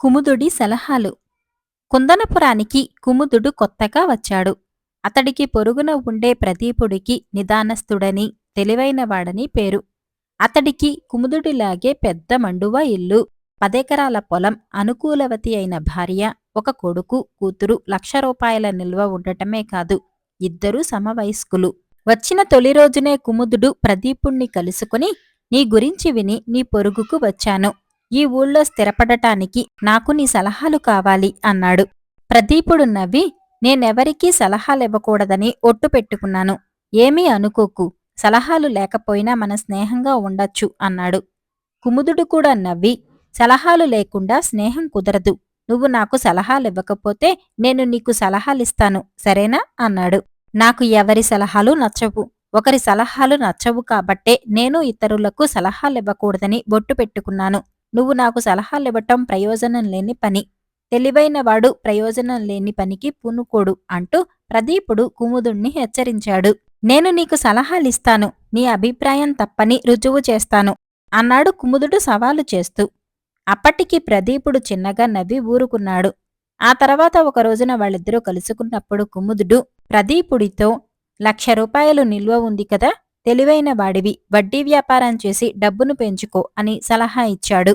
కుముదుడి సలహాలు. కుందనపురానికి కుముదుడు కొత్తగా వచ్చాడు. అతడికి పొరుగున ఉండే ప్రదీపుడికి నిదానస్థుడని తెలివైనవాడని పేరు. అతడికి కుముదుడిలాగే పెద్ద మండువ ఇల్లు పదెకరాల పొలం అనుకూలవతి అయిన భార్య ఒక కొడుకు కూతురు లక్ష రూపాయల నిల్వ ఉండటమే కాదు ఇద్దరూ సమవయస్కులు. వచ్చిన తొలి రోజునే కుముదుడు ప్రదీపుణ్ణి కలుసుకుని నీ గురించి విని నీ పొరుగుకు వచ్చాను. ఈ ఊళ్ళో స్థిరపడటానికి నాకు నీ సలహాలు కావాలి అన్నాడు. ప్రదీపుడు నవ్వి నేనెవరికీ సలహాలివ్వకూడదని ఒట్టు పెట్టుకున్నాను. ఏమీ అనుకోకు సలహాలు లేకపోయినా మన స్నేహంగా ఉండొచ్చు అన్నాడు. కుముదుడు కూడా నవ్వి సలహాలు లేకుండా స్నేహం కుదరదు. నువ్వు నాకు సలహాలివ్వకపోతే నేను నీకు సలహాలిస్తాను సరేనా? అన్నాడు. నాకు ఎవరి సలహాలు నచ్చవు. ఒకరి సలహాలు నచ్చవు కాబట్టే నేను ఇతరులకు సలహాలివ్వకూడదని బొట్టు పెట్టుకున్నాను. నువ్వు నాకు సలహాలు ఇవ్వటం ప్రయోజనం లేని పని. తెలివైనవాడు ప్రయోజనం లేని పనికి పూనుకోడు అంటూ ప్రదీపుడు కుముదుణ్ణి హెచ్చరించాడు. నేను నీకు సలహాలిస్తాను నీ అభిప్రాయం తప్పని రుజువు చేస్తాను అన్నాడు కుముదుడు సవాలు చేస్తూ. అప్పటికి ప్రదీపుడు చిన్నగా నవ్వి ఊరుకున్నాడు. ఆ తర్వాత ఒక రోజున వాళ్ళిద్దరూ కలుసుకున్నప్పుడు కుముదుడు ప్రదీపుడితో లక్ష రూపాయలు నిల్వ ఉంది కదా తెలివైన వాడివి వడ్డీ వ్యాపారం చేసి డబ్బును పెంచుకో అని సలహా ఇచ్చాడు.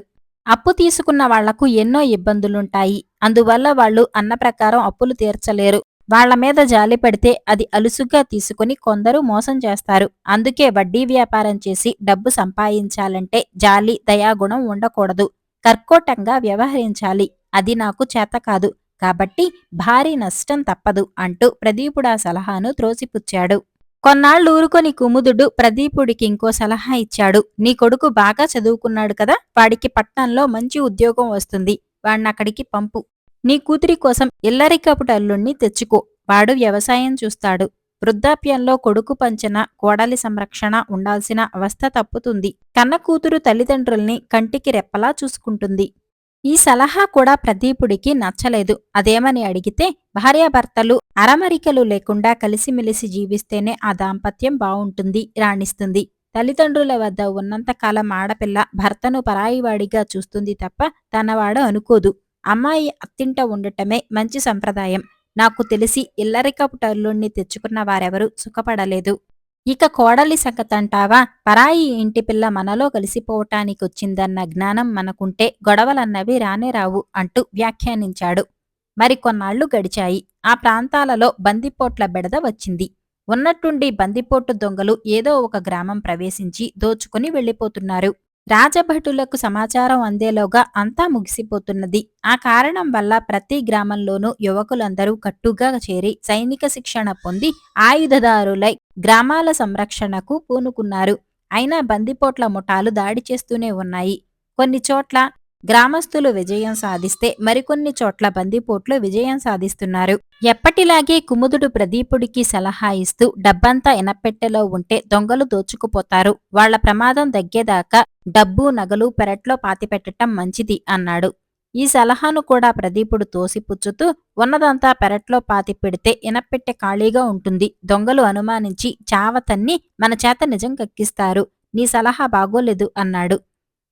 అప్పు తీసుకున్న వాళ్ళకు ఎన్నో ఇబ్బందులుంటాయి. అందువల్ల వాళ్ళు అన్న ప్రకారం అప్పులు తీర్చలేరు. వాళ్ళ మీద జాలి పెడితే అది అలుసుగా తీసుకుని కొందరు మోసం చేస్తారు. అందుకే వడ్డీ వ్యాపారం చేసి డబ్బు సంపాదించాలంటే జాలి దయాగుణం ఉండకూడదు. కర్కోటంగా వ్యవహరించాలి. అది నాకు చేత కాదు. కాబట్టి భారీ నష్టం తప్పదు అంటూ ప్రదీపుడా సలహాను త్రోసిపుచ్చాడు. కొన్నాళ్ళు ఊరుకొని కుముదుడు ప్రదీపుడికి ఇంకో సలహా ఇచ్చాడు. నీ కొడుకు బాగా చదువుకున్నాడు కదా వాడికి పట్నంలో మంచి ఉద్యోగం వస్తుంది. వాణ్ణక్కడికి పంపు. నీ కూతురి కోసం ఇల్లరికపుటి అల్లుణ్ణి తెచ్చుకో. వాడు వ్యవసాయం చూస్తాడు. వృద్ధాప్యంలో కొడుకు పంచన కోడలి సంరక్షణ ఉండాల్సిన అవస్థ తప్పుతుంది. కన్న కూతురు తల్లిదండ్రుల్ని కంటికి రెప్పలా చూసుకుంటుంది. ఈ సలహా కూడా ప్రదీపుడికి నచ్చలేదు. అదేమని అడిగితే భార్యాభర్తలు అరమరికలు లేకుండా కలిసిమెలిసి జీవిస్తేనే ఆ దాంపత్యం బావుంటుంది రాణిస్తుంది. తల్లిదండ్రుల వద్ద ఉన్నంతకాలం ఆడపిల్ల భర్తను పరాయివాడిగా చూస్తుంది తప్ప తనవాడు అనుకోదు. అమ్మాయి అత్తింట ఉండటమే మంచి సంప్రదాయం. నాకు తెలిసి ఇల్లరికపు టల్లుణ్ణి తెచ్చుకున్న వారెవరూ సుఖపడలేదు. ఇక కోడలి సంగతంటావా? పరాయి ఇంటి పిల్ల మనలో కలిసిపోవటానికి వచ్చిందన్న జ్ఞానం మనకుంటే గొడవలన్నవి రానే రావు అంటూ వ్యాఖ్యానించాడు. మరికొన్నాళ్ళు గడిచాయి. ఆ ప్రాంతాలలో బందిపోట్ల బెడద వచ్చింది. ఉన్నట్టుండి బందిపోటు దొంగలు ఏదో ఒక గ్రామం ప్రవేశించి దోచుకుని వెళ్ళిపోతున్నారు. రాజభటులకు సమాచారం అందేలోగా అంతా ముగిసిపోతున్నది. ఆ కారణం వల్ల ప్రతి గ్రామంలోనూ యువకులందరూ కట్టుగా చేరి సైనిక శిక్షణ పొంది ఆయుధదారులై గ్రామాల సంరక్షణకు పూనుకున్నారు. అయినా బందిపోట్ల ముఠాలు దాడి చేస్తూనే ఉన్నాయి. కొన్ని చోట్ల గ్రామస్తులు విజయం సాధిస్తే మరికొన్ని చోట్ల బందిపోట్లు విజయం సాధిస్తున్నారు. ఎప్పటిలాగే కుముదుడు ప్రదీపుడికి సలహా ఇస్తూ డబ్బంతా ఎనపెట్టెలో ఉంటే దొంగలు దోచుకుపోతారు. వాళ్ళ ప్రమాదం తగ్గేదాకా డబ్బు నగలు పెరట్లో పాతిపెట్టడం మంచిది అన్నాడు. ఈ సలహాను కూడా ప్రదీపుడు తోసిపుచ్చుతూ ఉన్నదంతా పెరట్లో పాతి పెడితే ఇనపెట్టె ఖాళీగా ఉంటుంది. దొంగలు అనుమానించి చావతన్ని మన చేత నిజం కక్కిస్తారు. నీ సలహా బాగోలేదు అన్నాడు.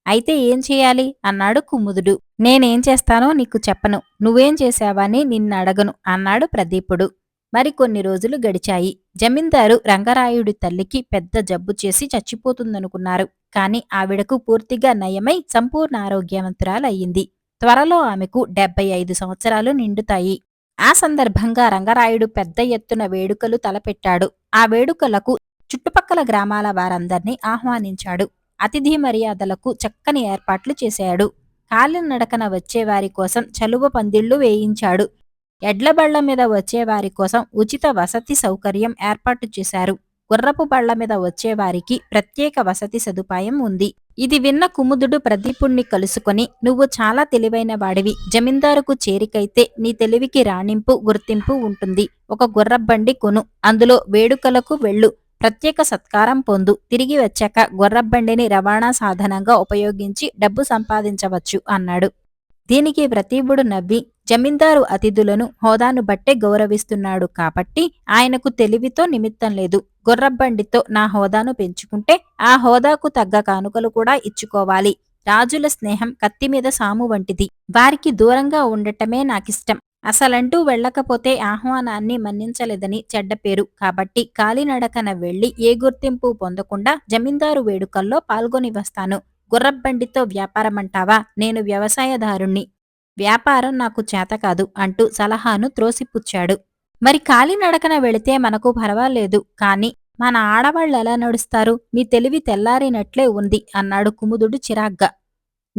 అయితే ఏం చేయాలి? అన్నాడు కుముదుడు. నేనేం చేస్తానో నీకు చెప్పను. నువ్వేం చేశావని నిన్నడగను అన్నాడు ప్రదీపుడు. మరికొన్ని రోజులు గడిచాయి. జమీందారు రంగరాయుడి తల్లికి పెద్ద జబ్బు చేసి చచ్చిపోతుందనుకున్నారు. కాని ఆవిడకు పూర్తిగా నయమై సంపూర్ణ ఆరోగ్యవంతురాలయ్యింది త్వరలో ఆమెకు డెబ్బై ఐదు సంవత్సరాలు నిండుతాయి. ఆ సందర్భంగా రంగరాయుడు పెద్ద ఎత్తున వేడుకలు తలపెట్టాడు. ఆ వేడుకలకు చుట్టుపక్కల గ్రామాల వారందర్నీ ఆహ్వానించాడు. అతిథి మర్యాదలకు చక్కని ఏర్పాట్లు చేశాడు. కాలినడకన వచ్చేవారి కోసం చలువ పందిళ్ళు వేయించాడు. ఎడ్లబళ్ళ మీద వచ్చేవారి కోసం ఉచిత వసతి సౌకర్యం ఏర్పాటు చేశారు. గుర్రపు బళ్ళ మీద వచ్చేవారికి ప్రత్యేక వసతి సదుపాయం ఉంది. ఇది విన్న కుముదుడు ప్రదీపుణ్ణి కలుసుకొని నువ్వు చాలా తెలివైన వాడివి. జమీందారుకు చేరికైతే నీ తెలివికి రాణింపు గుర్తింపు ఉంటుంది. ఒక గుర్రబండి కొను. అందులో వేడుకలకు వెళ్ళు. ప్రత్యేక సత్కారం పొందు తిరిగి వచ్చాక గొర్రబండిని రవాణా సాధనంగా ఉపయోగించి డబ్బు సంపాదించవచ్చు అన్నాడు. దీనికి ప్రతీబుడు నవ్వి జమీందారు అతిథులను హోదాను బట్టే గౌరవిస్తున్నాడు కాబట్టి ఆయనకు తెలివితో నిమిత్తం లేదు. గుర్రబండితో నా హోదాను పెంచుకుంటే ఆ హోదాకు తగ్గ కానుకలు కూడా ఇచ్చుకోవాలి. రాజుల స్నేహం కత్తి మీద సాము వంటిది. వారికి దూరంగా ఉండటమే నాకిష్టం. అసలంటూ వెళ్ళకపోతే ఆహ్వానాన్ని మన్నించలేదని చెడ్డ పేరు. కాబట్టి కాలినడకన వెళ్ళి ఏ గుర్తింపు పొందకుండా జమీందారు వేడుకల్లో పాల్గొని వస్తాను. గుర్రబండితో వ్యాపారమంటావా? నేను వ్యవసాయదారుణ్ణి. వ్యాపారం నాకు చేత కాదు అంటూ సలహాను త్రోసిపుచ్చాడు. మరి కాలినడకన వెళితే మనకు పర్వాలేదు. కాని మన ఆడవాళ్ళు ఎలా నడుస్తారు? నీ తెలివి తెల్లారినట్లే ఉంది అన్నాడు కుముదుడు చిరాగ్గా.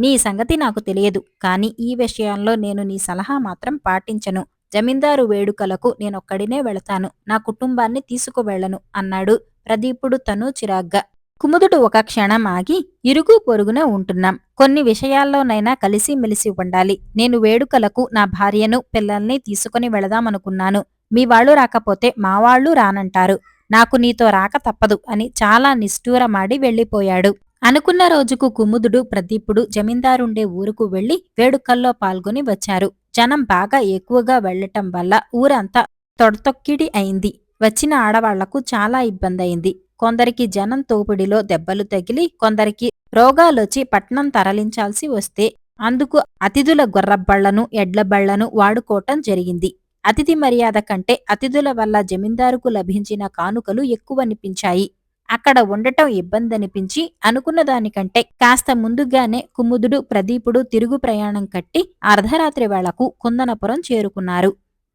నీ సంగతి నాకు తెలియదు కాని ఈ విషయంలో నేను నీ సలహా మాత్రం పాటించను. జమీందారు వేడుకలకు నేనొక్కడినే వెళతాను నా కుటుంబాన్ని తీసుకువెళ్ళను అన్నాడు ప్రదీపుడు తను చిరాగ్గా. కుముదుడు ఒక క్షణం ఆగి ఇరుగు పొరుగున ఉంటున్నాం. కొన్ని విషయాల్లోనైనా కలిసిమెలిసి ఉండాలి. నేను వేడుకలకు నా భార్యను పిల్లల్ని తీసుకుని వెళదామనుకున్నాను. మీ వాళ్ళు రాకపోతే మా వాళ్ళు రానంటారు. నాకు నీతో రాక తప్పదు అని చాలా నిష్ఠూరమాడి వెళ్ళిపోయాడు. అనుకున్న రోజుకు కుముదుడు ప్రదీపుడు జమీందారుండే ఊరుకు వెళ్ళి వేడుకల్లో పాల్గొని వచ్చారు. జనం బాగా ఎక్కువగా వెళ్ళటం వల్ల ఊరంతా తొడతొక్కిడి అయింది. వచ్చిన ఆడవాళ్ళకు చాలా ఇబ్బంది అయింది కొందరికి జనం తోపిడిలో దెబ్బలు తగిలి కొందరికి రోగాలొచ్చి పట్నం తరలించాల్సి వస్తే అందుకు అతిథుల గొర్రబళ్ళను ఎడ్లబళ్ళను వాడుకోవటం జరిగింది. అతిథి మర్యాద కంటే అతిథుల వల్ల జమీందారుకు లభించిన కానుకలు ఎక్కువనిపించాయి. అక్కడ ఉండటం ఇబ్బందనిపించి అనుకున్న దానికంటే కాస్త ముందుగానే కుముదుడు ప్రదీపుడు తిరుగు ప్రయాణం కట్టి అర్ధరాత్రి వేళకు కుందనపురం చేరుకున్నారు.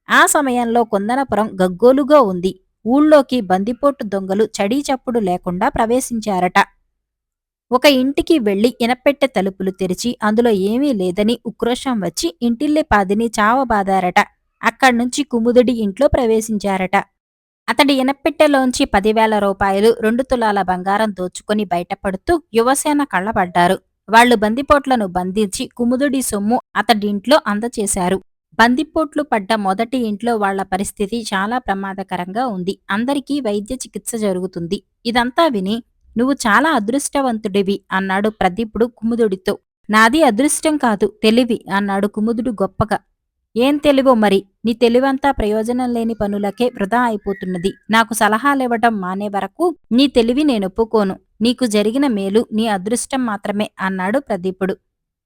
ఆ సమయంలో కుందనపురం గగ్గోలుగా ఉంది. ఊళ్ళోకి బందిపోటు దొంగలు చడీ చప్పుడు లేకుండా ప్రవేశించారట. ఒక ఇంటికి వెళ్ళి ఇనపెట్టె తలుపులు తెరిచి అందులో ఏమీ లేదని ఉక్రోషం వచ్చి ఇంటిల్లే పాదిని చావబాదారట. అక్కడ్నుంచి కుముదుడి ఇంట్లో ప్రవేశించారట. అతడి ఇనపెట్టెలోంచి పదివేల రూపాయలు రెండు తులాల బంగారం దోచుకుని బయటపడుతూ యువసేన కళ్ళబడ్డారు. వాళ్ళు బందిపోట్లను బంధించి కుముదుడి సొమ్ము అతడింట్లో అందచేశారు. బందిపోట్లు పడ్డ మొదటి ఇంట్లో వాళ్ళ పరిస్థితి చాలా ప్రమాదకరంగా ఉంది. అందరికీ వైద్య చికిత్స జరుగుతుంది. ఇదంతా విని నువ్వు చాలా అదృష్టవంతుడివి అన్నాడు ప్రదీపుడు కుముదుడితో. నాది అదృష్టం కాదు తెలివి అన్నాడు కుముదుడు గొప్పగా. ఏం తెలివో మరి? నీ తెలివంతా ప్రయోజనం లేని పనులకే వృధా అయిపోతున్నది. నాకు సలహాలివ్వటం మానే వరకు నీ తెలివి నేనొప్పుకోను నీకు జరిగిన మేలు నీ అదృష్టం మాత్రమే అన్నాడు ప్రదీపుడు.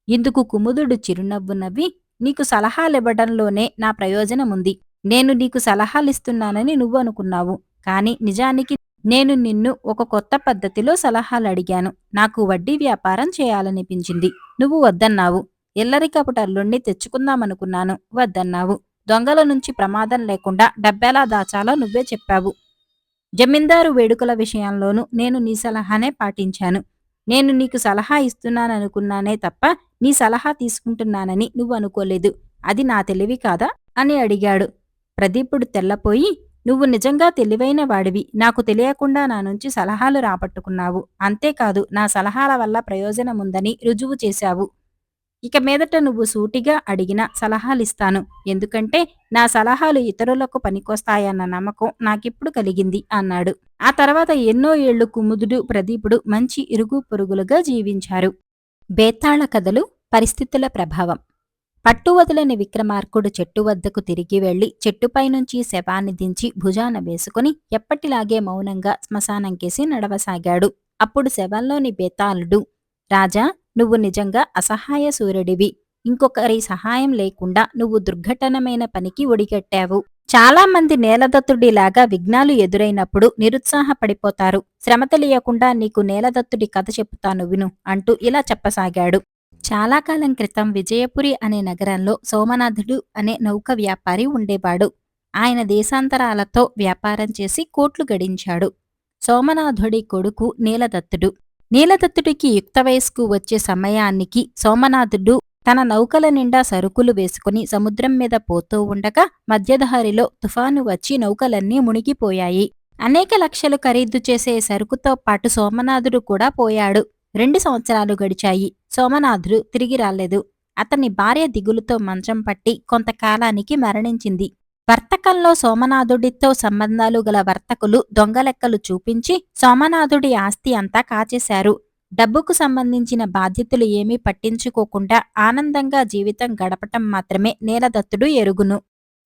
ఇందుకు కుముదుడు చిరునవ్వు నవ్వి నీకు సలహాలివ్వడంలోనే నా ప్రయోజనముంది. నేను నీకు సలహాలిస్తున్నానని నువ్వు అనుకున్నావు. కాని నిజానికి నేను నిన్ను ఒక కొత్త పద్ధతిలో సలహాలు అడిగాను నాకు వడ్డీ వ్యాపారం చేయాలనిపించింది. నువ్వు వద్దన్నావు. ఎల్లరికపుటల్లుణ్ణి తెచ్చుకుందామనుకున్నాను. వద్దన్నావు. దొంగల నుంచి ప్రమాదం లేకుండా డబ్బెలా దాచాలో నువ్వే చెప్పావు. జమీందారు వేడుకల విషయంలోనూ నేను నీ సలహానే పాటించాను. నేను నీకు సలహా ఇస్తున్నాననుకున్నానే తప్ప నీ సలహా తీసుకుంటున్నానని నువ్వు అనుకోలేదు అది నా తెలివి కాదా? అని అడిగాడు. ప్రదీపుడు తెల్లపోయి నువ్వు నిజంగా తెలివైన వాడివి. నాకు తెలియకుండా నా నుంచి సలహాలు రాబట్టుకున్నావు. అంతేకాదు నా సలహాల వల్ల ప్రయోజనముందని రుజువు చేశావు. ఇక మీదట నువ్వు సూటిగా అడిగిన సలహాలిస్తాను. ఎందుకంటే నా సలహాలు ఇతరులకు పనికొస్తాయన్న నమ్మకం నాకిప్పుడు కలిగింది అన్నాడు. ఆ తర్వాత ఎన్నో ఏళ్ళు కుముదుడు ప్రదీపుడు మంచి ఇరుగు పొరుగులుగా జీవించారు. బేతాళ కథలు పరిస్థితుల ప్రభావం. పట్టు వదలని విక్రమార్కుడు చెట్టు వద్దకు తిరిగి వెళ్ళి చెట్టుపై నుంచి శవాన్ని దించి భుజాన వేసుకుని ఎప్పటిలాగే మౌనంగా శ్మశానంకేసి నడవసాగాడు. అప్పుడు శవంలోని బేతాళుడు రాజా నువ్వు నిజంగా అసహాయ సూర్యుడివి. ఇంకొకరి సహాయం లేకుండా నువ్వు దుర్ఘటనమైన పనికి ఒడిగట్టావు. చాలా మంది నేలదత్తుడిలాగా విఘ్నాలు ఎదురైనప్పుడు నిరుత్సాహపడిపోతారు. శ్రమ తెలియకుండా నీకు నేలదత్తుడి కథ చెప్తాను విను అంటూ ఇలా చెప్పసాగాడు. చాలా కాలం క్రితం విజయపురి అనే నగరంలో సోమనాథుడు అనే నౌక వ్యాపారి ఉండేవాడు. ఆయన దేశాంతరాలతో వ్యాపారం చేసి కోట్లు గడించాడు. సోమనాథుడి కొడుకు నీలదత్తుడు. నీలదత్తుడికి యుక్త వయస్కు వచ్చే సమయానికి సోమనాథుడు తన నౌకల నిండా సరుకులు వేసుకుని సముద్రం మీద పోతూ ఉండగా మధ్యదహరిలో తుఫాను వచ్చి నౌకలన్నీ మునిగిపోయాయి. అనేక లక్షలు ఖరీదు చేసే సరుకుతో పాటు సోమనాథుడు కూడా పోయాడు. రెండు సంవత్సరాలు గడిచాయి. సోమనాథుడు తిరిగి రాలేదు. అతని భార్య దిగులుతో మంచం పట్టి కొంతకాలానికి మరణించింది. వర్తకంలో సోమనాథుడితో సంబంధాలు గల వర్తకులు దొంగలెక్కలు చూపించి సోమనాథుడి ఆస్తి అంతా కాచేశారు డబ్బుకు సంబంధించిన బాధ్యతలు ఏమీ పట్టించుకోకుండా ఆనందంగా జీవితం గడపటం మాత్రమే నీలదత్తుడు ఎరుగును.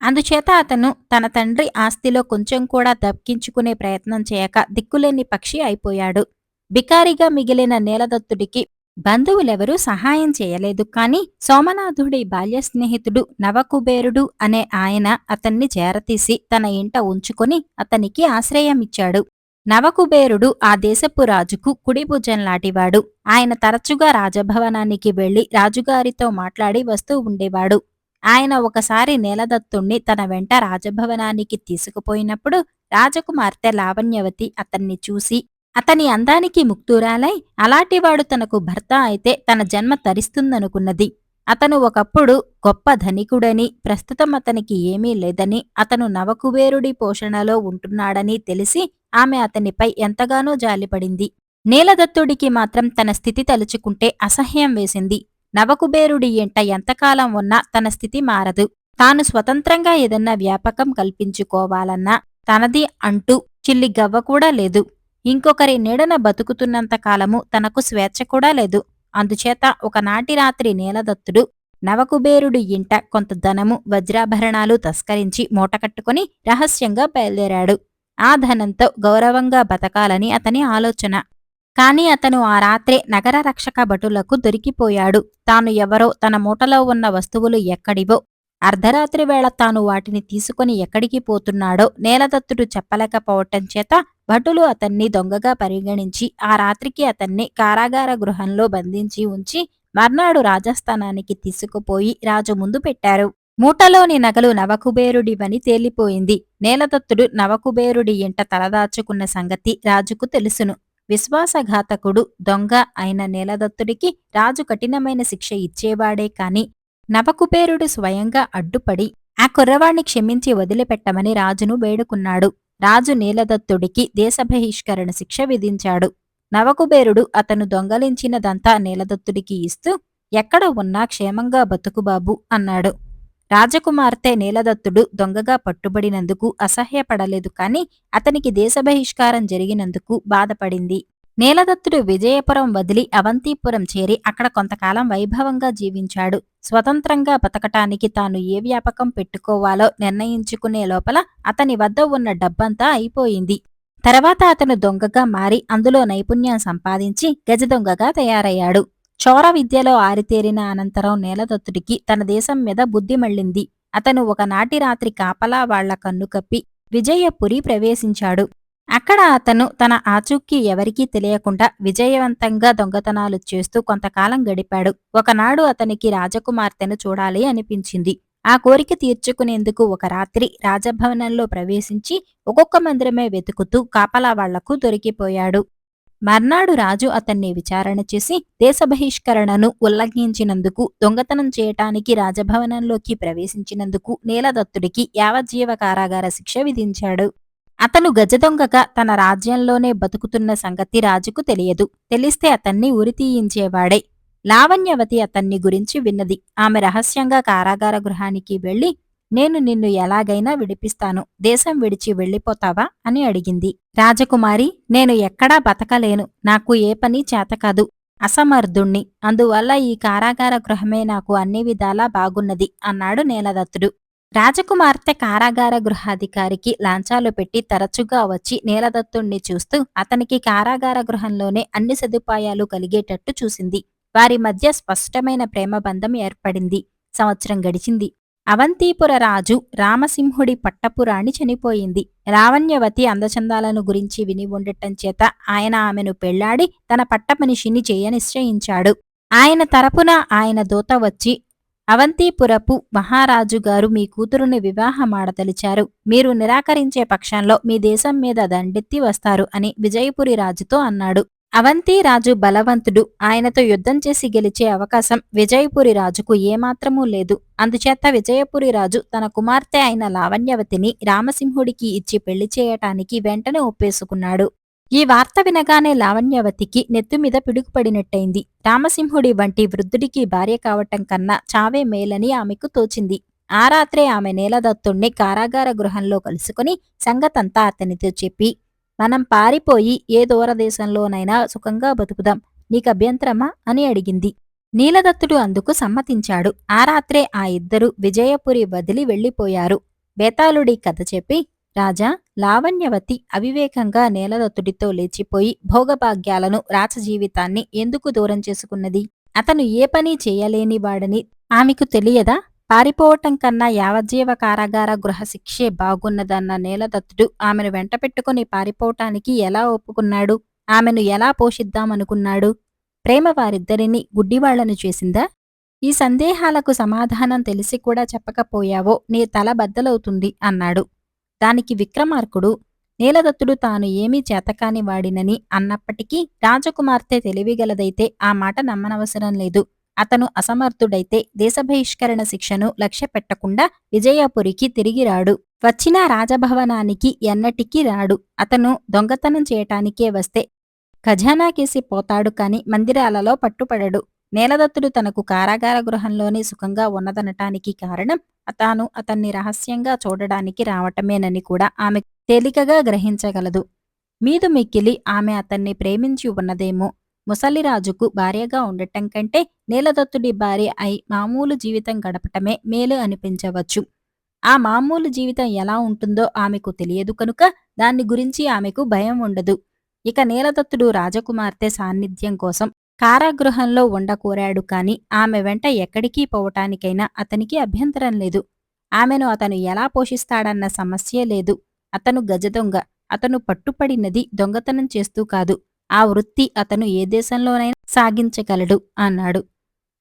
అందుచేత అతను తన తండ్రి ఆస్తిలో కొంచెం కూడా దక్కించుకునే ప్రయత్నం చేయక దిక్కులేని పక్షి అయిపోయాడు. బికారిగా మిగిలిన నీలదత్తుడికి బంధువులెవరూ సహాయం చేయలేదు. కాని సోమనాథుడి బాల్య స్నేహితుడు నవకుబేరుడు అనే ఆయన అతన్ని చేరతీసి తన ఇంట ఉంచుకొని అతనికి ఆశ్రయమిచ్చాడు నవకుబేరుడు ఆ దేశపు రాజుకు కుడి భుజంలాంటివాడు ఆయన తరచుగా రాజభవనానికి వెళ్ళి రాజుగారితో మాట్లాడి వస్తూ ఉండేవాడు. ఆయన ఒకసారి నేలదత్తుణ్ణి తన వెంట రాజభవనానికి తీసుకుపోయినప్పుడు రాజకుమార్తె లావణ్యవతి అతన్ని చూసి అతని అందానికి ముక్తురాలై అలాంటివాడు తనకు భర్త అయితే తన జన్మ తరిస్తుందనుకున్నది. అతను ఒకప్పుడు గొప్ప ధనికుడని ప్రస్తుతం అతనికి ఏమీ లేదని అతను నవకుబేరుడి పోషణలో ఉంటున్నాడని తెలిసి ఆమె అతనిపై ఎంతగానో జాలిపడింది. నీలదత్తుడికి మాత్రం తన స్థితి తలుచుకుంటే అసహ్యం వేసింది. నవకుబేరుడి ఎంట ఎంతకాలం ఉన్నా తన స్థితి మారదు. తాను స్వతంత్రంగా ఏదన్నా వ్యాపకం కల్పించుకోవాలన్నా తనది అంటూ చిల్లి గవ్వ కూడా లేదు. ఇంకొకరి నీడన బతుకుతున్నంత కాలము తనకు స్వేచ్ఛ కూడా లేదు. అందుచేత ఒకనాటి రాత్రి నీలదత్తుడు నవకుబేరుడి ఇంట కొంత ధనము వజ్రాభరణాలు తస్కరించి మూటకట్టుకుని రహస్యంగా బయలుదేరాడు. ఆ ధనంతో గౌరవంగా బతకాలని అతని ఆలోచన. కాని అతను ఆ రాత్రే నగర రక్షక భటులకు దొరికిపోయాడు. తాను ఎవరో తన మూటలో ఉన్న వస్తువులు ఎక్కడివో అర్ధరాత్రి వేళ తాను వాటిని తీసుకుని ఎక్కడికి పోతున్నాడో నేలదత్తుడు చెప్పలేకపోవటం చేత భటులు అతన్ని దొంగగా పరిగణించి ఆ రాత్రికి అతన్ని కారాగార గృహంలో బంధించి ఉంచి మర్నాడు రాజస్థానానికి తీసుకుపోయి రాజు ముందు పెట్టారు. మూటలోని నగలు నవకుబేరుడివని తేలిపోయింది. నేలదత్తుడు నవకుబేరుడి ఇంట తలదాచుకున్న సంగతి రాజుకు తెలుసును. విశ్వాసఘాతకుడు దొంగ అయిన నేలదత్తుడికి రాజు కఠినమైన శిక్ష ఇచ్చేవాడే కాని నవకుబేరుడు స్వయంగా అడ్డుపడి ఆ కుర్రవాణ్ణి క్షమించి వదిలిపెట్టమని రాజును వేడుకున్నాడు. రాజు నీలదత్తుడికి దేశబహిష్కరణ శిక్ష విధించాడు. నవకుబేరుడు అతను దొంగలించినదంతా నీలదత్తుడికి ఇస్తూ ఎక్కడ ఉన్నా క్షేమంగా బతుకుబాబు అన్నాడు. రాజకుమార్తె నీలదత్తుడు దొంగగా పట్టుబడినందుకు అసహ్యపడలేదు కాని అతనికి దేశబహిష్కారం జరిగినందుకు బాధపడింది. నీలదత్తుడు విజయపురం వదిలి అవంతిపురం చేరి అక్కడ కొంతకాలం వైభవంగా జీవించాడు. స్వతంత్రంగా బతకటానికి తాను ఏ వ్యాపకం పెట్టుకోవాలో నిర్ణయించుకునే లోపల అతని వద్ద ఉన్న డబ్బంతా అయిపోయింది. తర్వాత అతను దొంగగా మారి అందులో నైపుణ్యం సంపాదించి గజదొంగగా తయారయ్యాడు. చోర విద్యలో ఆరితేరిన అనంతరం నేలదత్తుడికి తన దేశం మీద బుద్ధి మళ్ళింది. అతను ఒకనాటి రాత్రి కాపలా వాళ్ళ కన్ను కప్పి విజయపురి ప్రవేశించాడు. అక్కడ అతను తన ఆచూకీ ఎవరికీ తెలియకుండా విజయవంతంగా దొంగతనాలు చేస్తూ కొంతకాలం గడిపాడు. ఒకనాడు అతనికి రాజకుమార్తెను చూడాలి అనిపించింది. ఆ కోరిక తీర్చుకునేందుకు ఒక రాత్రి రాజభవనంలో ప్రవేశించి ఒక్కొక్క మందిరమే వెతుకుతూ కాపలా వాళ్ళకు దొరికిపోయాడు. మర్నాడు రాజు అతన్ని విచారణ చేసి దేశ బహిష్కరణను ఉల్లంఘించినందుకు దొంగతనం చేయటానికి రాజభవనంలోకి ప్రవేశించినందుకు నీలదత్తుడికి యావజ్జీవ కారాగార శిక్ష విధించాడు. అతను గజదొంగగా తన రాజ్యంలోనే బతుకుతున్న సంగతి రాజుకు తెలియదు. తెలిస్తే అతన్ని ఉరితీయించేవాడే లావణ్యవతి అతన్ని గురించి విన్నది. ఆమె రహస్యంగా కారాగార గృహానికి వెళ్ళి నేను నిన్ను ఎలాగైనా విడిపిస్తాను. దేశం విడిచి వెళ్ళిపోతావా? అని అడిగింది. రాజకుమారి నేను ఎక్కడా బతకలేను. నాకు ఏ పని చేతకాదు అసమర్థుణ్ణి. అందువల్ల ఈ కారాగార గృహమే నాకు అన్ని విధాలా బాగున్నది అన్నాడు నేలదత్తుడు. రాజకుమార్తె కారాగార గృహాధికారికి లాంచాలు పెట్టి తరచుగా వచ్చి నేలదత్తుణ్ణి చూస్తూ అతనికి కారాగార గృహంలోనే అన్ని సదుపాయాలు కలిగేటట్టు చూసింది. వారి మధ్య స్పష్టమైన ప్రేమబంధం ఏర్పడింది. సంవత్సరం గడిచింది. అవంతీపుర రాజు రామసింహుడి పట్టపురాణి చనిపోయింది. రావణ్యవతి అందచందాలను గురించి విని ఉండటం చేత ఆయన ఆమెను పెళ్ళాడి తన పట్టమనిషిని చేయ నిశ్చయించాడు ఆయన తరపున ఆయన దూత వచ్చి అవంతిపురపు మహారాజుగారు మీ కూతురుని వివాహమాడదలిచారు మీరు నిరాకరించే పక్షంలో మీ దేశం మీద దండెత్తి వస్తారు అని విజయపురి రాజుతో అన్నాడు. అవంతి రాజు బలవంతుడు. ఆయనతో యుద్ధం చేసి గెలిచే అవకాశం విజయపురి రాజుకు ఏమాత్రమూ లేదు. అందుచేత విజయపురి రాజు తన కుమార్తె అయిన లావణ్యవతిని రామసింహుడికి ఇచ్చి పెళ్ళి చేయటానికి వెంటనే ఒప్పేసుకున్నాడు. ఈ వార్త వినగానే లావణ్యవతికి నెత్తిమీద పిడుగుపడినట్టయింది. రామసింహుడి వంటి వృద్ధుడికి భార్య కావటం కన్నా చావే మేలని ఆమెకు తోచింది. ఆ రాత్రే ఆమె నేలదత్తుణ్ణి కారాగార గృహంలో కలుసుకుని సంగతంతా అతనితో చెప్పి మనం పారిపోయి ఏ దూరదేశంలోనైనా సుఖంగా బతుకుదాం. నీకు అభ్యంతరమా? అని అడిగింది. నీలదత్తుడు అందుకు సమ్మతించాడు. ఆ రాత్రే ఆ ఇద్దరు విజయపురి వదిలి వెళ్ళిపోయారు బేతాళుడి కథ చెప్పి రాజా లావణ్యవతి అవివేకంగా నేలదొత్తుడితో లేచిపోయి భోగభాగ్యాలను రాచజీవితాన్ని ఎందుకు దూరం చేసుకున్నది? అతను ఏ పని చేయలేని వాడని ఆమెకు తెలియదా? పారిపోవటం కన్నా యావజ్జీవ కారాగార గృహశిక్షే బాగున్నదన్న నేలదత్తుడు ఆమెను వెంటపెట్టుకుని పారిపోవటానికి ఎలా ఒప్పుకున్నాడు? ఆమెను ఎలా పోషిద్దామనుకున్నాడు? ప్రేమ వారిద్దరినీ గుడ్డివాళ్ళను చేసిందా? ఈ సందేహాలకు సమాధానం తెలిసి కూడా చెప్పకపోయావో నీ తల బద్దలవుతుంది అన్నాడు. దానికి విక్రమార్కుడు నీలదత్తుడు తాను ఏమీ చేతకాని వాడినని అన్నప్పటికీ రాజకుమార్తె తెలివిగలదైతే ఆ మాట నమ్మనవసరం లేదు. అతను అసమర్థుడైతే దేశబహిష్కరణ శిక్షను లక్ష్య పెట్టకుండా విజయపురికి తిరిగి రాడు. వచ్చిన రాజభవనానికి ఎన్నటికీ రాడు. అతను దొంగతనం చేయటానికే వస్తే ఖజానాకేసి పోతాడు కాని మందిరాలలో పట్టుపడడు. నేలదత్తుడు తనకు కారాగార గృహంలోనే సుఖంగా ఉన్నదనటానికి కారణం తాను అతన్ని రహస్యంగా చూడడానికి రావటమేనని కూడా ఆమె తేలికగా గ్రహించగలదు. మీదు మిక్కిలి ఆమె అతన్ని ప్రేమించి ఉన్నదేమో. ముసలిరాజుకు భార్యగా ఉండటం కంటే నీలదత్తుడి భార్య అయి మామూలు జీవితం గడపటమే మేలు అనిపించవచ్చు. ఆ మామూలు జీవితం ఎలా ఉంటుందో ఆమెకు తెలియదు కనుక దాన్ని గురించి ఆమెకు భయం ఉండదు. ఇక నీలదత్తుడు రాజకుమార్తె సాన్నిధ్యం కోసం కారాగృహంలో ఉండకోరాడు కాని ఆమె వెంట ఎక్కడికి పోవటానికైనా అతనికి అభ్యంతరం లేదు. ఆమెను అతను ఎలా పోషిస్తాడన్న సమస్యే లేదు. అతను గజదొంగ అతను పట్టుపడినది దొంగతనం చేస్తూ కాదు. ఆ వృత్తి అతను ఏ దేశంలోనైనా సాగించగలడు అన్నాడు.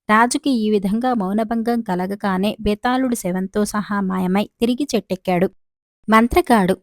రాజుకి ఈ విధంగా మౌనభంగం కలగగానే బేతాళుడు శవంతో సహా మాయమై తిరిగి చెట్టెక్కాడు. మంత్రగాడు.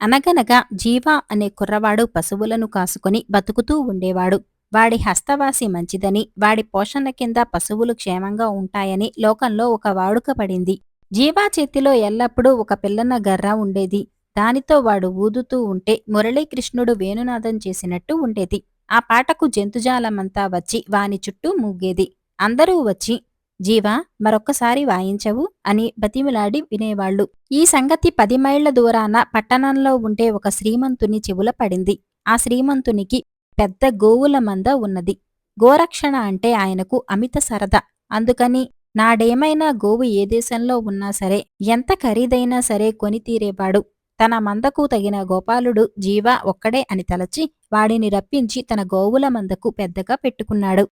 అనగనగా జీవా అనే కుర్రవాడు పశువులను కాసుకొని బతుకుతూ ఉండేవాడు. వాడి హస్తవాసి మంచిదని వాడి పోషణ కింద పశువులు క్షేమంగా ఉంటాయని లోకంలో ఒక వాడుక పడింది. జీవా చేతిలో ఎల్లప్పుడూ ఒక పిల్లన్న గర్ర ఉండేది. దానితో వాడు ఊదుతూ ఉంటే మురళీకృష్ణుడు వేణునాదం చేసినట్టు ఉండేది. ఆ పాటకు జంతుజాలమంతా వచ్చి వాని చుట్టూ మూగేది. అందరూ వచ్చి జీవా మరొక్కసారి వాయించవు అని బతిమిలాడి వినేవాళ్ళు ఈ సంగతి పది మైళ్ళ దూరాన పట్టణంలో ఉండే ఒక శ్రీమంతుని చెవుల పడింది. ఆ శ్రీమంతునికి పెద్ద గోవుల మంద ఉన్నది. గోరక్షణ అంటే ఆయనకు అమిత సరదా. అందుకని నాడేమైనా గోవు ఏ దేశంలో ఉన్నా సరే ఎంత ఖరీదైనా సరే కొని తీరేవాడు. తన మందకు తగిన గోపాలుడు జీవా ఒక్కడే అని తలచి వాడిని రప్పించి తన గోవుల మందకు పెద్దగా పెట్టుకున్నాడు.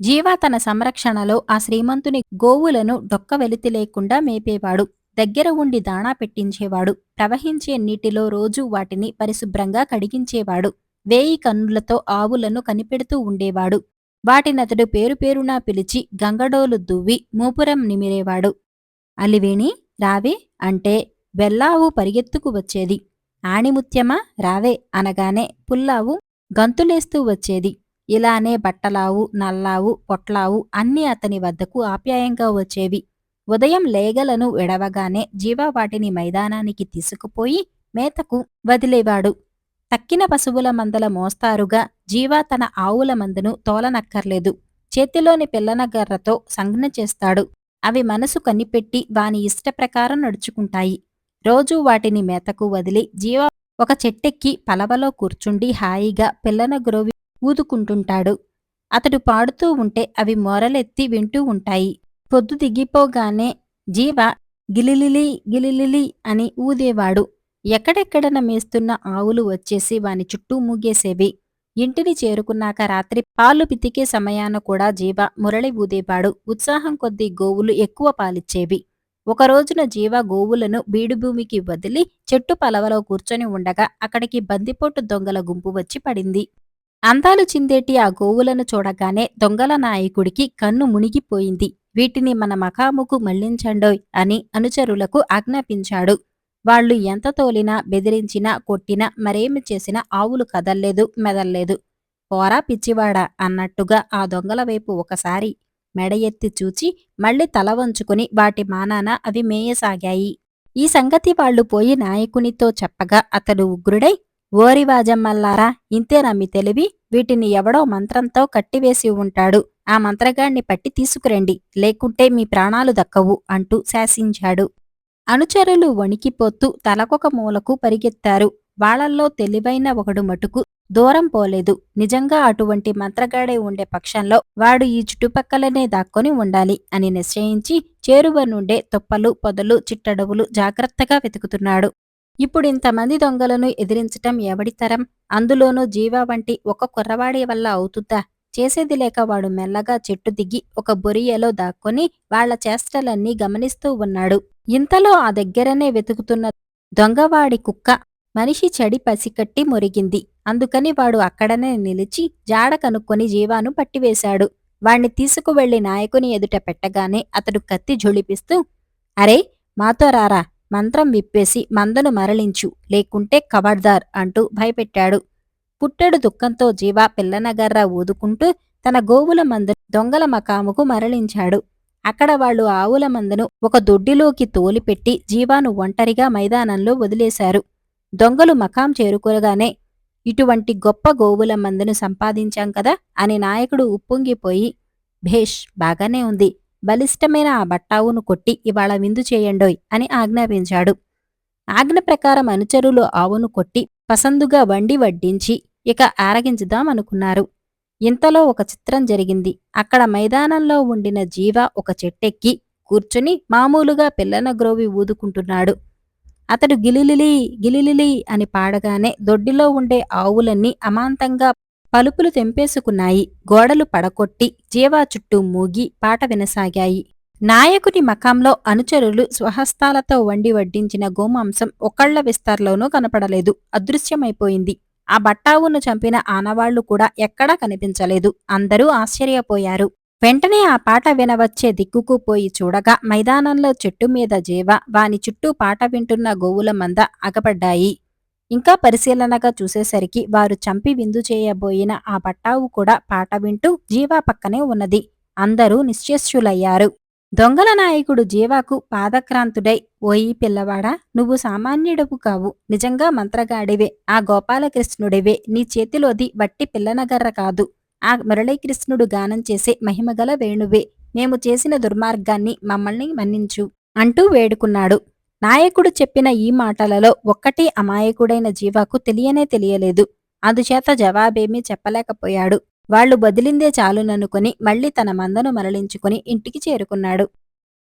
జీవా తన సంరక్షణలో ఆ శ్రీమంతుని గోవులను డొక్క వెలితి లేకుండా మేపేవాడు. దగ్గర ఉండి దాణా పెట్టించేవాడు. ప్రవహించే నీటిలో రోజూ వాటిని పరిశుభ్రంగా కడిగించేవాడు. వేయి కన్నులతో ఆవులను కనిపెడుతూ ఉండేవాడు. వాటినతడు పేరు పేరునా పిలిచి గంగడోలు దువ్వి మూపురం నిమిరేవాడు. అలివేణి రావే అంటే వెల్లావు పరిగెత్తుకు వచ్చేది. ఆణిముత్యమా? రావే అనగానే పుల్లావు గంతులేస్తూ వచ్చేది. ఇలానే బట్టలావు నల్లావు పొట్లావు అన్నీ అతని వద్దకు ఆప్యాయంగా వచ్చేవి. ఉదయం లేగలను విడవగానే జీవా వాటిని మైదానానికి తీసుకుపోయి మేతకు వదిలేవాడు. తక్కిన పశువుల మందల మోస్తారుగా జీవా తన ఆవుల మందను తోలనక్కర్లేదు. చేతిలోని పిల్లనగర్రతో సంజ్ఞ చేస్తాడు. అవి మనసు కనిపెట్టి వాని ఇష్టప్రకారం నడుచుకుంటాయి. రోజూ వాటిని మేతకు వదిలి జీవ ఒక చెట్టెక్కి పలవలో కూర్చుండి హాయిగా పిల్లన గ్రోవి ఊదుకుంటుంటాడు. అతడు పాడుతూ ఉంటే అవి మొరలెత్తి వింటూ ఉంటాయి. పొద్దు దిగిపోగానే జీవ గిలిలిలి గిలిలిలి అని ఊదేవాడు. ఎక్కడెక్కడన మేస్తున్న ఆవులు వచ్చేసి వాని చుట్టూ మూగేసేవి. ఇంటిని చేరుకున్నాక రాత్రి పాలు పితికే సమయాన కూడా జీవ మురళి ఊదేపాడు. ఉత్సాహం కొద్దీ గోవులు ఎక్కువ పాలిచ్చేవి. ఒక రోజున జీవ గోవులను బీడుభూమికి వదిలి చెట్టు పలవలో కూర్చొని ఉండగా అక్కడికి బందిపోటు దొంగల గుంపు వచ్చి పడింది. అందాలు చిందేటి ఆ గోవులను చూడగానే దొంగల నాయకుడికి కన్ను మునిగిపోయింది. వీటిని మన మకాముకు మళ్ళించండోయ్ అని అనుచరులకు ఆజ్ఞాపించాడు. వాళ్ళు ఎంత తోలినా బెదిరించినా కొట్టినా మరేమి చేసినా ఆవులు కదల్లేదు మెదల్లేదు. పోరా పిచ్చివాడా అన్నట్టుగా ఆ దొంగల వైపు ఒకసారి మెడ ఎత్తి చూచి మళ్ళీ తల వంచుకుని వాటి మానాన అవి మేయసాగాయి. ఈ సంగతి వాళ్ళు పోయి నాయకునితో చెప్పగా అతడు ఉగ్రుడై ఓరివాజమ్మల్లారా ఇంతేనా మీ తెలివి? వీటిని ఎవడో మంత్రంతో కట్టివేసి ఉంటాడు. ఆ మంత్రగాణ్ణి పట్టి తీసుకురండి. లేకుంటే మీ ప్రాణాలు దక్కవు అంటూ శాసించాడు. అనుచరులు వణికిపోతూ తలకొక మూలకు పరిగెత్తారు. వాళ్ళల్లో తెలివైన ఒకడు మటుకు దూరం పోలేదు. నిజంగా అటువంటి మంత్రగాడే ఉండే పక్షంలో వాడు ఈ చుట్టుపక్కలనే దాక్కొని ఉండాలి అని నిశ్చయించి చేరువ నుండే తుప్పలు పొదలు చిట్టడవులు జాగ్రత్తగా వెతుకుతున్నాడు. ఇప్పుడు ఇంతమంది దొంగలను ఎదిరించటం ఎవడితరం అందులోనూ జీవా వంటి ఒక కుర్రవాడి వల్ల అవుతుందా? చేసేది లేక వాడు మెల్లగా చెట్టు దిగి ఒక బొరియలో దాక్కొని వాళ్ళ చేష్టలన్నీ గమనిస్తూ ఉన్నాడు. ఇంతలో ఆ దగ్గరనే వెతుకుతున్న దొంగవాడి కుక్క మనిషి చెడి పసికట్టి మొరిగింది. అందుకని వాడు అక్కడనే నిలిచి జాడ కనుక్కొని జీవాను పట్టివేశాడు. వాణ్ణి తీసుకువెళ్ళి నాయకుని ఎదుట పెట్టగానే అతడు కత్తి జొళిపిస్తూ అరే మాతో రారా. మంత్రం విప్పేసి మందను మరలించు. లేకుంటే కబడ్దార్ అంటూ భయపెట్టాడు. పుట్టెడు దుఃఖంతో జీవా పిల్లనగర్ర ఊదుకుంటూ తన గోవుల మందు దొంగల మకాముకు మరలించాడు. అక్కడ వాళ్ళు ఆవుల మందను ఒక దొడ్డిలోకి తోలిపెట్టి జీవాను ఒంటరిగా మైదానంలో వదిలేశారు. దొంగలు మకాం చేరుకోగానే ఇటువంటి గొప్ప గోవుల మందను సంపాదించాం కదా అని నాయకుడు ఉప్పొంగిపోయి భేష్ బాగానే ఉంది. బలిష్టమైన ఆ బట్టావును కొట్టి ఇవాళ విందు చేయండోయ్ అని ఆజ్ఞాపించాడు. ఆజ్ఞ ప్రకారం అనుచరులు ఆవును కొట్టి పసందుగా వండి వడ్డించి ఇక ఆరగించుదామనుకున్నారు ఇంతలో ఒక చిత్రం జరిగింది. అక్కడ మైదానంలో ఉండిన జీవ ఒక చెట్టెక్కి కూర్చుని మామూలుగా పిల్లన గ్రోవి ఊదుకుంటున్నాడు. అతడు గిలిలిలి గిలిలిలి అని పాడగానే దొడ్డిలో ఉండే ఆవులన్నీ అమాంతంగా పలుపులు తెంపేసుకున్నాయి. గోడలు పడకొట్టి జీవా చుట్టూ మూగి పాట వినసాగాయి. నాయకుని మకాంలో అనుచరులు స్వహస్తాలతో వండి వడ్డించిన గోమాంసం ఒకళ్ళ విస్తార్లోనూ కనపడలేదు. అదృశ్యమైపోయింది. ఆ బట్టావును చంపిన ఆనవాళ్ళు కూడా ఎక్కడా కనిపించలేదు. అందరూ ఆశ్చర్యపోయారు. వెంటనే ఆ పాట వినవచ్చే దిక్కుకు పోయి చూడగా మైదానంలో చెట్టు మీద జీవ వాని చుట్టూ పాట వింటున్న గోవుల మంద అగపడ్డాయి. ఇంకా పరిశీలనగా చూసేసరికి వారు చంపి విందు చేయబోయిన ఆ బట్టావు కూడా పాట వింటూ జీవా పక్కనే ఉన్నది. అందరూ నిశ్చేష్యులయ్యారు దొంగల నాయకుడు జీవాకు పాదక్రాంతుడై ఓయి పిల్లవాడా నువ్వు సామాన్యుడవు కావు. నిజంగా మంత్రగాడివే. ఆ గోపాలకృష్ణుడివే. నీ చేతిలోది వట్టి పిల్లనగర్ర కాదు. ఆ మురళీకృష్ణుడు గానం చేసే మహిమగల వేణువే. మేము చేసిన దుర్మార్గాన్ని మమ్మల్ని మన్నించు అంటూ వేడుకున్నాడు. నాయకుడు చెప్పిన ఈ మాటలలో ఒక్కటి అమాయకుడైన జీవాకు తెలియనే తెలియలేదు. అందుచేత జవాబేమీ చెప్పలేకపోయాడు. వాళ్ళు బదిలిందే చాలుననుకొని మళ్ళీ తన మందను మరలించుకుని ఇంటికి చేరుకున్నాడు.